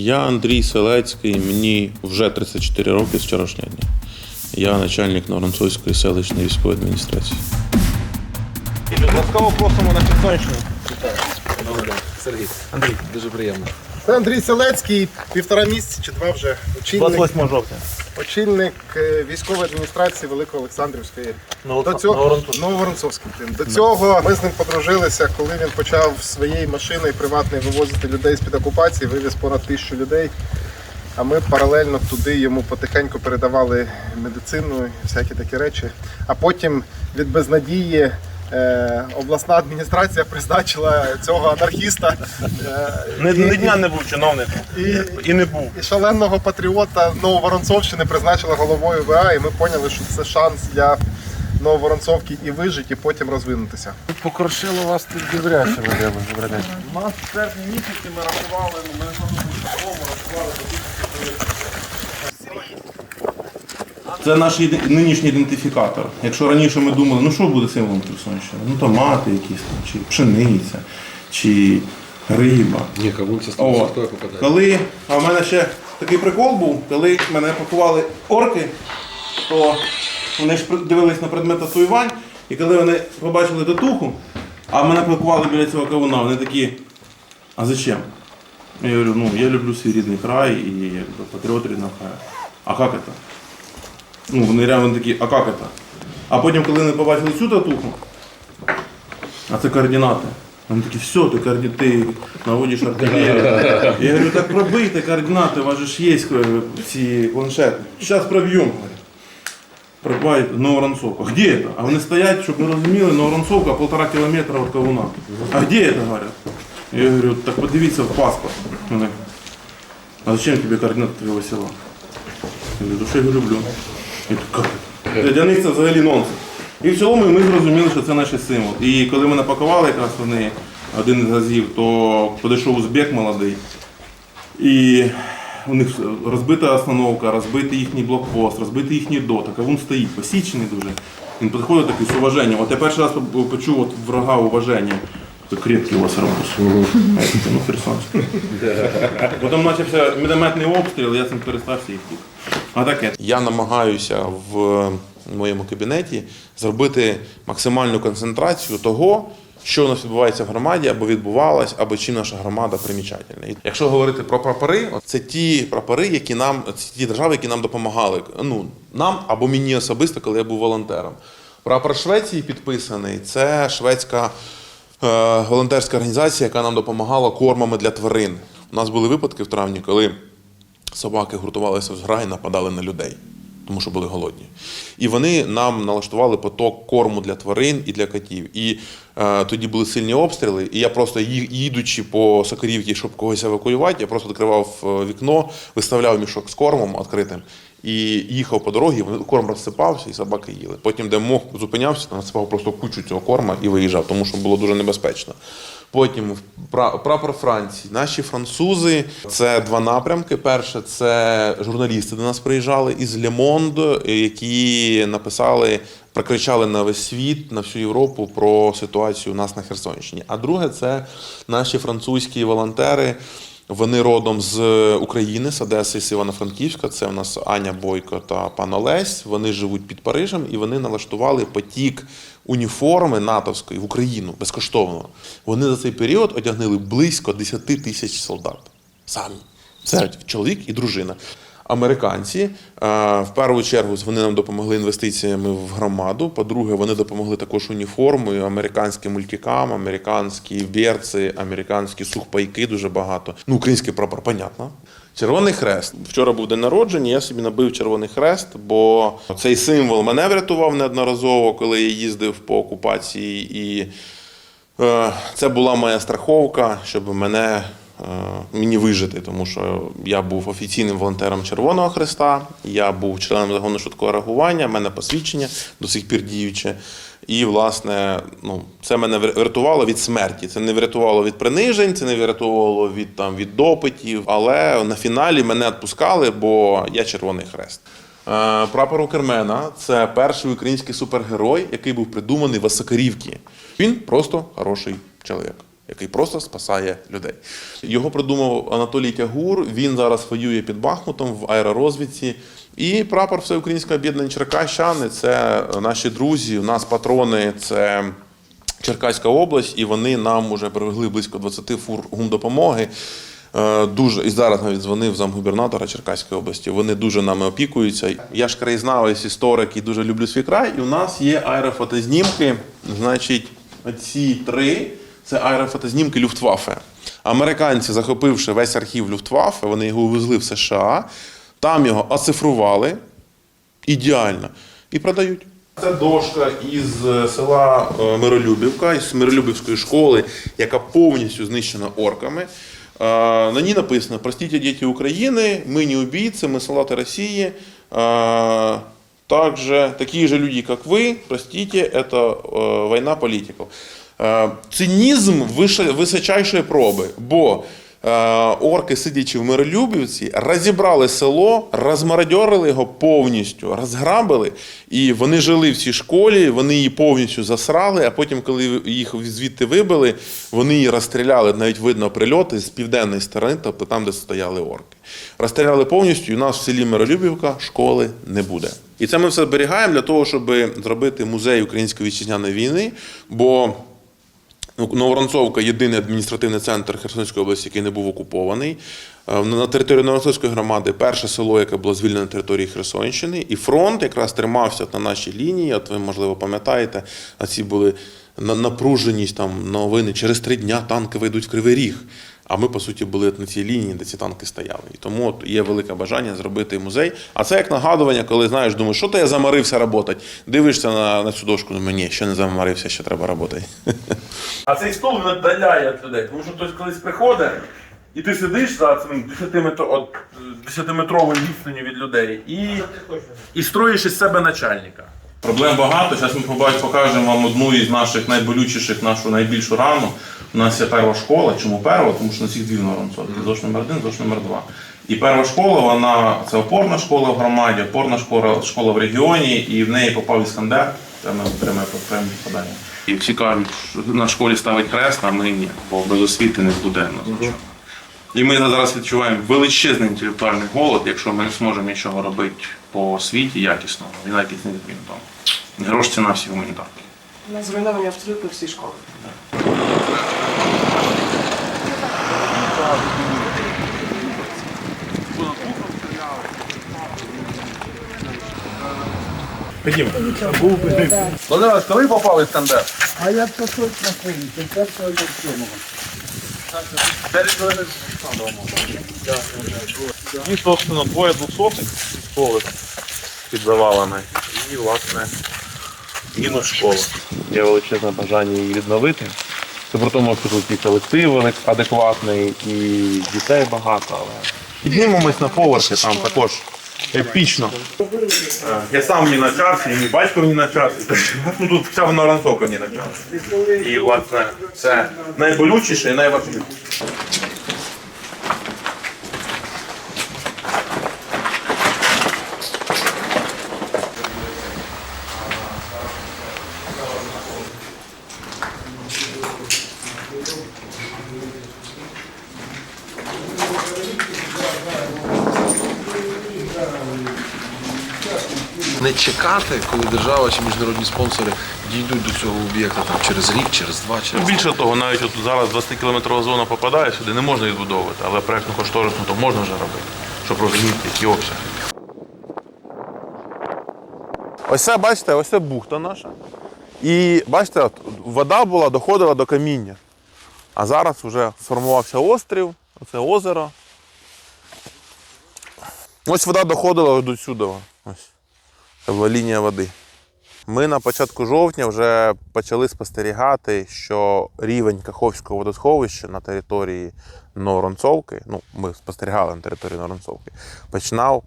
Я Андрій Селецький, мені вже 34 роки з вчорашнього дня. Я начальник Новоронцовської селищної військової адміністрації. Ласкаво просимо на Херсонщину. Сергій, Андрій, дуже приємно. Це Андрій Селецький, півтора місяці чи два вже очільник, 28 жовтня. Очільник е, військової адміністрації Великоолександрівської. До цього Новоронцовський. До цього ми з ним подружилися, коли він почав своєю машиною приватною вивозити людей з під окупації, вивіз понад тисячу людей. А ми паралельно туди йому потихеньку передавали медицину всякі такі речі. А потім від безнадії обласна адміністрація призначила цього анархіста. е, Не, і- не дня не був чиновником. і, І не був. і шаленого патріота Нововоронцовщини призначила головою ВА, і ми поняли, що це шанс для Нововоронцовки і вижити, і потім розвинутися. Покрошило вас тут добряче, Вадим, добряче. У нас в серпні місяці ми рахували, ну, ми рахували Це наш нинішній ідентифікатор. Якщо раніше ми думали, ну що буде символом Херсонщини? Ну томати якісь там, чи пшениця, чи риба. Ні, кавунця О, 100% попадає. коли, а в мене ще такий прикол був, коли мене пакували орки, то вони ж дивились на предмет татуювань, і коли вони побачили татуху, а мене пакували біля цього кавуна, вони такі, а зачем? Я говорю, ну я люблю свій рідний край і патріот рідного краю. А як це? Ну, вони реально такі, а як це? А потім, коли вони побачили цю татуху, а це координати. Вони такі, все, ти коорди... ти наводиш артилерію. Я говорю, так пробийте координати, у вас же ж є е, ці планшети. Зараз проб'ємо. говорю. Пробивають Новоронцовка. Где это? А вони стоять, щоб ми розуміли, Новоронцовка полтора кілометра від Кавуна. А где это, говорят? Я говорю, так подивіться в паспорт. Вони, а зачем тебе координати твого села? Я говорю, «Да що я люблю. Для них це взагалі нонсенс. І в цілому ми зрозуміли, що це наш символ. І коли ми напакували якраз вони один із разів, то підійшов узбек молодий. І у них розбита остановка, розбитий їхній блокпост, розбитий їхній дотик, а він стоїть, посічений дуже. Він підходить такий з уваженням. От я перший раз почув от врага уваження. Крепкий у вас арбуз. А я такий, ну херсонський. Потім почався мінометний обстріл, я цим перестався і втік. А таке. Я намагаюся в моєму кабінеті зробити максимальну концентрацію того, що у нас відбувається в громаді, або відбувалось, або чим наша громада примічательна. І Якщо говорити про прапори, це ті прапори, які нам, це ті держави, які нам допомагали. Ну, нам або мені особисто, коли я був волонтером. Прапор Швеції підписаний. Це шведська волонтерська організація, яка нам допомагала кормами для тварин. У нас були випадки в травні, коли собаки гуртувалися в зграї, нападали на людей, тому що були голодні. І вони нам налаштували поток корму для тварин і для котів. І е, тоді були сильні обстріли, і я просто їдучи по Сокорівці, щоб когось евакуювати, я просто відкривав е, вікно, виставляв мішок з кормом відкритим. І їхав по дорозі, корм розсипався, і собаки їли. Потім, де мог, зупинявся, насипав просто кучу цього корма і виїжджав, тому що було дуже небезпечно. Потім пра- прапор Франції. Наші французи це два напрямки. Перше, це журналісти до нас приїжджали із Monde, які написали, прокричали на весь світ, на всю Європу про ситуацію у нас на Херсонщині. А друге, це наші французькі волонтери. Вони родом з України, з Одеси, з Івано-Франківська. Це у нас Аня Бойко та пан Олесь. Вони живуть під Парижем і вони налаштували потік уніформи натовської в Україну безкоштовно. Вони за цей період одягнили близько 10 тисяч солдат. Самі. Серед чоловік і дружина. Американці е, в першу чергу вони нам допомогли інвестиціями в громаду. По-друге, вони допомогли також уніформою, американські мультикам, американські берці, американські сухпайки дуже багато. Ну, український прапор, понятно. Червоний хрест. Вчора був день народження, я собі набив червоний хрест, бо цей символ мене врятував неодноразово, коли я їздив по окупації. І Е, Це була моя страховка, щоб мене, мені вижити, тому що я був офіційним волонтером Червоного Хреста, я був членом загону швидкого реагування, в мене посвідчення до сих пір діюче. І, власне, ну, це мене врятувало від смерті. Це не врятувало від принижень, це не врятувало від, там, від допитів. Але на фіналі мене відпускали, бо я Червоний Хрест. Е, Прапор Укрмена це перший український супергерой, який був придуманий в Осакарівці. Він просто хороший чоловік. Який просто спасає людей. Його придумав Анатолій Тягур. Він зараз воює під Бахмутом в аеророзвідці. І прапор Всеукраїнського об'єднання Черкащани це наші друзі, у нас патрони. Це Черкаська область, і вони нам вже привезли близько 20 фур гумдопомоги. Е, Дуже і зараз навіть дзвонив замгубернатора Черкаської області. Вони дуже нами опікуються. Я ж краєзнавець, історик і дуже люблю свій край. І у нас є аерофотознімки. Значить, ці три це аерофотознімки Люфтваффе. Американці, захопивши весь архів Люфтваффе, вони його увезли в США, там його оцифрували ідеально і продають. Це дошка із е, села е, Миролюбівка, із Миролюбівської школи, яка повністю знищена орками. Е, На ній написано: Простите, діти України, ми не убийцы, ми солдати Росії. Е, Также такие же люди, как вы, простите, это э, война политиков. Е, Цинізм височайшої проби, бо е, орки, сидячи в Миролюбівці, розібрали село, розмародьорили його повністю, розграбили, і вони жили в цій школі, вони її повністю засрали, а потім, коли їх звідти вибили, вони її розстріляли, навіть видно прильоти з південної сторони, тобто там, де стояли орки. Розстріляли повністю, і у нас в селі Миролюбівка школи не буде. І це ми все зберігаємо для того, щоб зробити музей української вітчизняної війни, бо Новоронцовка єдиний адміністративний центр Херсонської області, який не був окупований. Е, На території Новоронцовської громади перше село, яке було звільнено на території Херсонщини, і фронт якраз тримався на нашій лінії. От ви, можливо, пам'ятаєте, а ці були на- напруженість там новини. Через три дня танки вийдуть в Кривий Ріг. А ми, по суті, були на цій лінії, де ці танки стояли. І тому от є велике бажання зробити музей. А це як нагадування, коли знаєш, думаєш, що то я замарився працювати. Дивишся на, на цю дошку, думаю, ні, ще не замарився, ще треба працювати. А цей стол віддаляє від людей, тому що хтось колись приходить, і ти сидиш за цим 10-метро, 10-метровою відстані від людей і, і строїш із себе начальника. Проблем багато. Зараз ми побачимо, покажемо вам одну із наших найболючіших, нашу найбільшу рану. У нас є перша школа. Чому перша? Тому що на всіх дві воронцовки. ЗОШ номер один, ЗОШ номер два. І перша школа, вона це опорна школа в громаді, опорна школа, школа в регіоні, і в неї попав іскандер. Це ми пряме попадання. І всі кажуть, що на школі ставить хрест, а ми ні, бо без освіти не буде нас. І ми зараз відчуваємо величезний інтелектуальний голод, якщо ми не зможемо нічого робити по освіті якісному, і якісний він там. Грош ціна всі гуманітарки. У нас зруйновані абсолютно всі школи. Володимир, коли попав іскандер? А я то точно помню, першого до сьомого. І, собственно, двоє двохсотих школи під завалами. І, власне, мінус школа. Є величезне бажання її відновити. Це при тому, що тут і колектив адекватний, і дітей багато, але. Піднімемось на поверхи, там також епічно. Я сам не на навчався, і мій батько не на навчався. Ну тут вся вона ранцовка не ній навчалася. І, власне, це найболючіше і найважливіше. Не чекати, коли держава чи міжнародні спонсори дійдуть до цього об'єкта там, через рік, через два, через Більше того, навіть от зараз 20-кілометрова зона попадає сюди, не можна відбудовувати, але проєктну кошторисну то можна вже робити, щоб розуміти, які обсяги. Ось це, бачите, ось це бухта наша. І бачите, от, вода була, доходила до каміння. А зараз вже сформувався острів, оце озеро. Ось вода доходила до сюди. Ось. Лінія води. Ми на початку жовтня вже почали спостерігати, що рівень Каховського водосховища на території Новоронцовки, ну ми спостерігали на території Новоронцовки, починав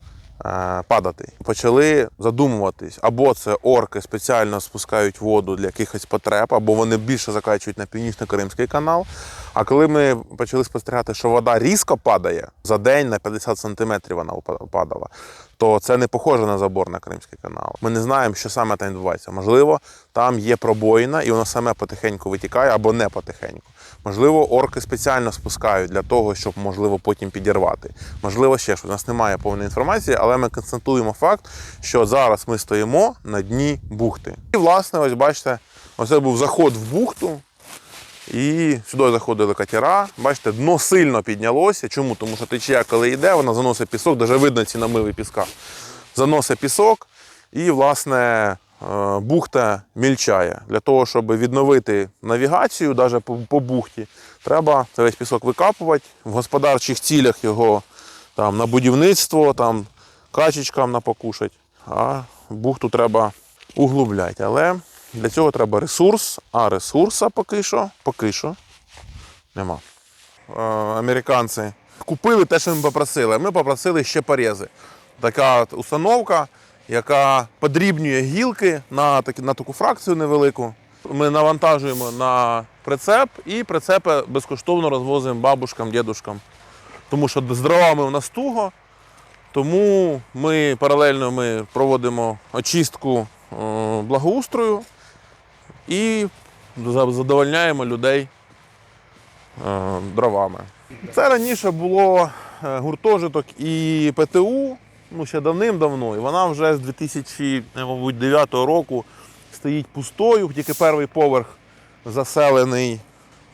е, падати. Почали задумуватись, або це орки спеціально спускають воду для якихось потреб, або вони більше закачують на північно-Кримський канал. А коли ми почали спостерігати, що вода різко падає за день на 50 сантиметрів вона падала, то це не похоже на забор на Кримський канал. Ми не знаємо, що саме там відбувається. Можливо, там є пробоїна, і воно саме потихеньку витікає або не потихеньку. Можливо, орки спеціально спускають для того, щоб можливо потім підірвати. Можливо, ще щось. У нас немає повної інформації, але ми констатуємо факт, що зараз ми стоїмо на дні бухти. І, власне, ось бачите, оце був заход в бухту. І сюди заходили катера. Бачите, дно сильно піднялося. Чому? Тому що течія, коли йде, вона заносить пісок, навіть видно ці намиви піска. Заносить пісок, і, власне, е, бухта мільчає. Для того, щоб відновити навігацію, навіть по, бухті, треба весь пісок викапувати. В господарчих цілях його там, на будівництво, там, качечкам напокушать. А бухту треба углубляти. Але для цього треба ресурс, а ресурса поки що, поки що нема. Е, американці купили те, що ми попросили. Ми попросили ще порези. Така установка, яка подрібнює гілки на, такі, на таку фракцію невелику. Ми навантажуємо на прицеп і прицепи безкоштовно розвозимо бабушкам, дідушкам. Тому що з дровами у нас туго, тому ми паралельно ми проводимо очистку е, благоустрою і задовольняємо людей е, дровами. Це раніше було е, гуртожиток і ПТУ, ну ще давним-давно, і вона вже з 2009 року стоїть пустою, тільки перший поверх заселений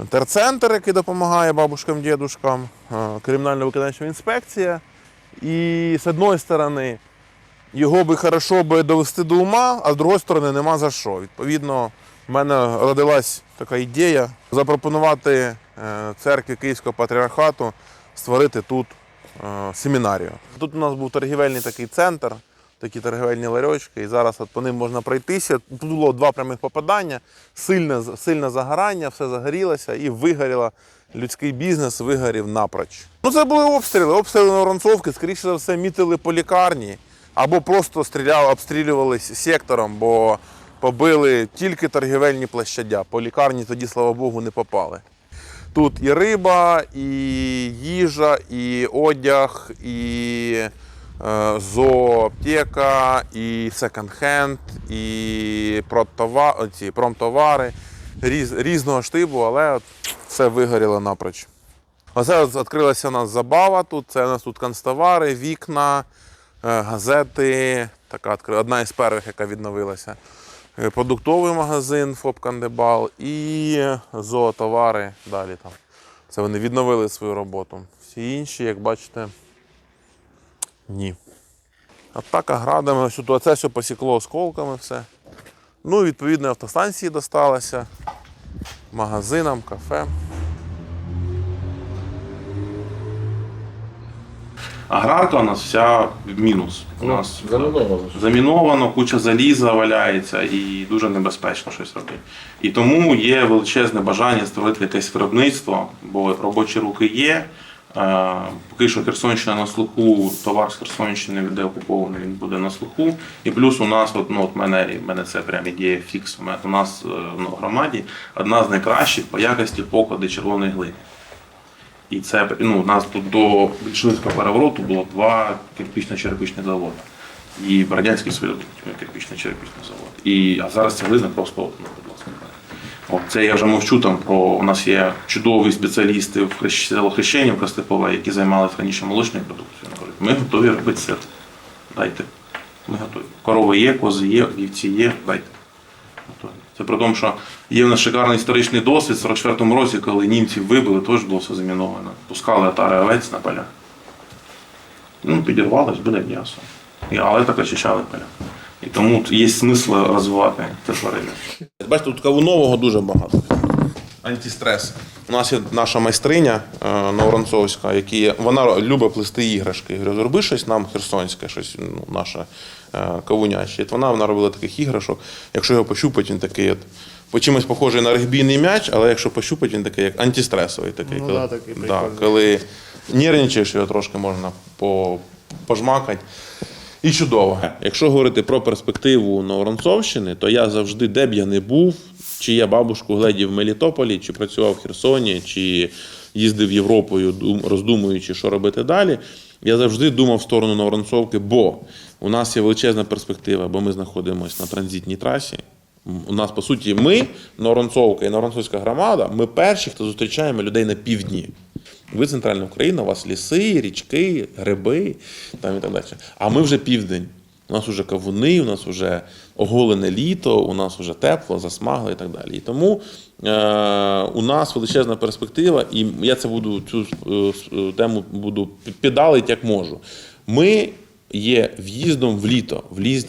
терцентр, який допомагає бабушкам, дідушкам, е, кримінальна виконавча інспекція. І з одної сторони, його би хорошо би довести до ума, а з другої сторони нема за що. Відповідно, в мене родилась така ідея запропонувати е, церкві Київського патріархату створити тут е, семінарію. Тут у нас був торгівельний такий центр, такі торгівельні ларьочки, і зараз от по ним можна пройтися. Тут було два прямих попадання, сильне, сильне загорання, все загорілося і вигоріло. Людський бізнес вигорів напроч. Ну, це були обстріли. Обстріли на Воронцовки, скоріше за все, мітили по лікарні або просто стріляли, обстрілювалися сектором, бо побили тільки торгівельні площадя. По лікарні тоді, слава Богу, не попали. Тут і риба, і їжа, і одяг, і е, зооптека, і секонд-хенд, і промтовари різ, різного штибу, але от все вигоріло напроч. Оце відкрилася у нас забава тут. Це у нас тут канцтовари, вікна, е, газети. Така одна із перших, яка відновилася. Е, Продуктовий магазин ФОП Кандебал і зоотовари далі там. Це вони відновили свою роботу. Всі інші, як бачите, ні. Атака градами, це все посікло осколками все. Ну, відповідно, автостанції досталося, магазинам, кафе. Аграрка у нас вся в мінус. У Ну, нас заміновано, куча заліза валяється і дуже небезпечно щось робити. І тому є величезне бажання створити якесь виробництво, бо робочі руки є. Е, Поки що Херсонщина на слуху, товар з Херсонщини, де окупований, він буде на слуху. І плюс у нас, от, ну, от мене, мене це прям ідея фікс. У нас е, ну, в громаді одна з найкращих по якості поклади червоної глини. І це ну, у нас тут до більшовицького перевороту було два кирпично-черепичні заводи. І Радянський Союз кирпично-черепичний завод. І, а зараз ця глина просто, ну, будь ласка. От, це я вже мовчу там про. У нас є чудові спеціалісти в Хрещ- село Хрещенівка які займалися раніше молочною продукцією. Вони Ми готові робити сир. Дайте. Ми готові. Корови є, кози є, вівці є, дайте. Це при тому, що є в нас шикарний історичний досвід. В 44-му році, коли німці вибили, теж було все заміновано. Пускали отари овець на полях. Ну, підірвалось, буде м'ясо. Але так очищали поля. І тому є смисл розвивати це тварини. Бачите, тут кавунового дуже багато. Антистрес. У нас є наша майстриня е, Новоронцовська, які, вона любить плести іграшки. Я говорю, зроби щось нам херсонське, щось ну, наше е, от вона, вона робила таких іграшок. Якщо його пощупати, він такий от, по чимось похожий на регбійний м'яч, але якщо пощупати, він такий як антистресовий. Такий, Ну коли, да, такий да, коли нервничаєш, його трошки можна по, пожмакати. І чудово. Якщо говорити про перспективу Новоронцовщини, то я завжди, де б я не був, чи я бабушку гледів в Мелітополі, чи працював в Херсоні, чи їздив Європою, роздумуючи, що робити далі. Я завжди думав в сторону Новоронцовки, бо у нас є величезна перспектива, бо ми знаходимося на транзитній трасі. У нас, по суті, ми, Норонцовка і Норонцовська громада, ми перші, хто зустрічаємо людей на півдні. Ви центральна Україна, у вас ліси, річки, гриби там і так далі. А ми вже південь. У нас вже кавуни, у нас вже оголене літо, у нас вже тепло, засмагло і так далі. І тому е, у нас величезна перспектива, і я це буду цю е, е, тему буду піддалити як можу. Ми є в'їздом в літо,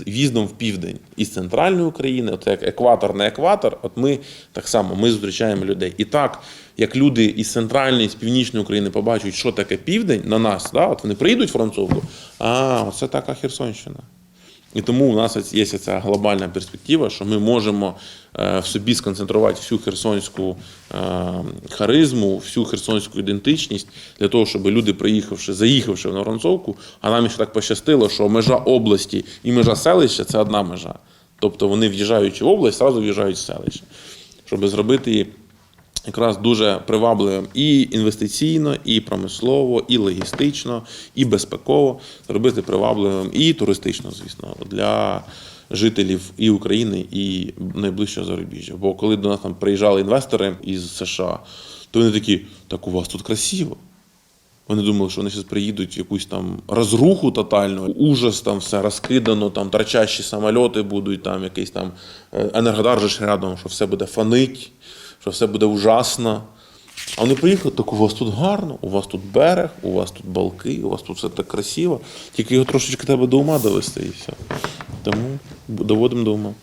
в'їздом в південь із центральної України, от як екватор на екватор. От ми так само ми зустрічаємо людей. І так, як люди із центральної, з північної України побачать, що таке південь на нас, да, от вони прийдуть в а оце така Херсонщина. І тому у нас є ця глобальна перспектива, що ми можемо е, в собі сконцентрувати всю херсонську е, харизму, всю херсонську ідентичність для того, щоб люди, приїхавши, заїхавши в Воронцовку, а нам ще так пощастило, що межа області і межа селища це одна межа. Тобто вони в'їжджаючи в область, одразу в'їжджають в селище, щоб зробити якраз дуже привабливим і інвестиційно, і промислово, і логістично, і безпеково зробити привабливим і туристично, звісно, для жителів і України, і найближчого зарубіжжя. Бо коли до нас там приїжджали інвестори із США, то вони такі, так у вас тут красиво. Вони думали, що вони зараз приїдуть в якусь там розруху тотальну, ужас, там все розкидано, там торчащі самольоти будуть, там якийсь там е, енергодар рядом, що все буде фанить, що все буде ужасно. А вони приїхали, так у вас тут гарно, у вас тут берег, у вас тут балки, у вас тут все так красиво. Тільки його трошечки треба до ума довести і все. Тому доводимо до ума.